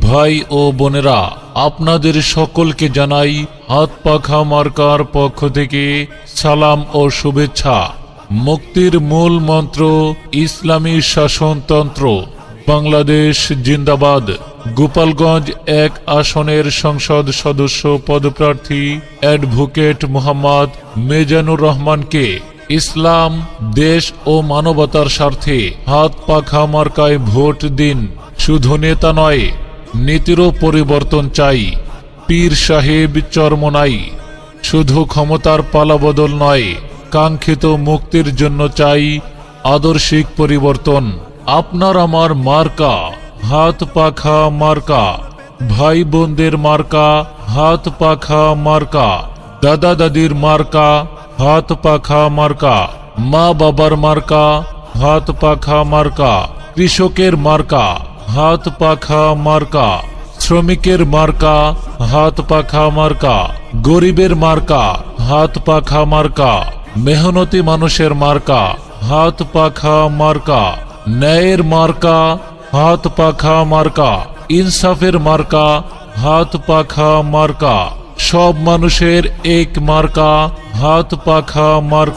ভাই ও বোনেরা, আপনাদের সকলকে জানাই হাত পাখা মার্কার পক্ষ থেকে সালাম ও শুভেচ্ছা। মুক্তির মূল মন্ত্র, ইসলামী শাসনতন্ত্র, বাংলাদেশ জিন্দাবাদ। গোপালগঞ্জ এক আসনের সংসদ সদস্য পদপ্রার্থী অ্যাডভোকেট মোহাম্মদ মেজানুর রহমানকে ইসলাম, দেশ ও মানবতার স্বার্থে হাত পাখা মার্কায় ভোট দিন। শুধু নেতা নয় নীতিরও পরিবর্তন চাই। পীর সাহেব চরমনাই শুধু ক্ষমতার পালাবদল নয়, কাঙ্ক্ষিত মুক্তির জন্য চাই আদর্শিক পরিবর্তন। আপনার আমার মার্কা, হাত পাখা মার্কা, ভাই বোনদের মার্কা, হাত পাখা মার্কা, দাদা দাদির মার্কা, হাত পাখা মার্কা, মা বাবার মার্কা, হাত পাখা মার্কা, কৃষকের মার্কা। হাত পাখা মার্কা, শ্রমিকের মার্কা, হাত পাখা মার্কা, গরিবের মার্কা, হাত পাখা মার্কা, মেহনতি মানুষের মার্কা, হাত পাখা মার্কা, ন্যায়ের মার্কা, হাত পাখা মার্কা, ইনসাফের মার্কা, হাত পাখা মার্কা, সব মানুষের এক মার্কা, হাত পাখা মার্কা।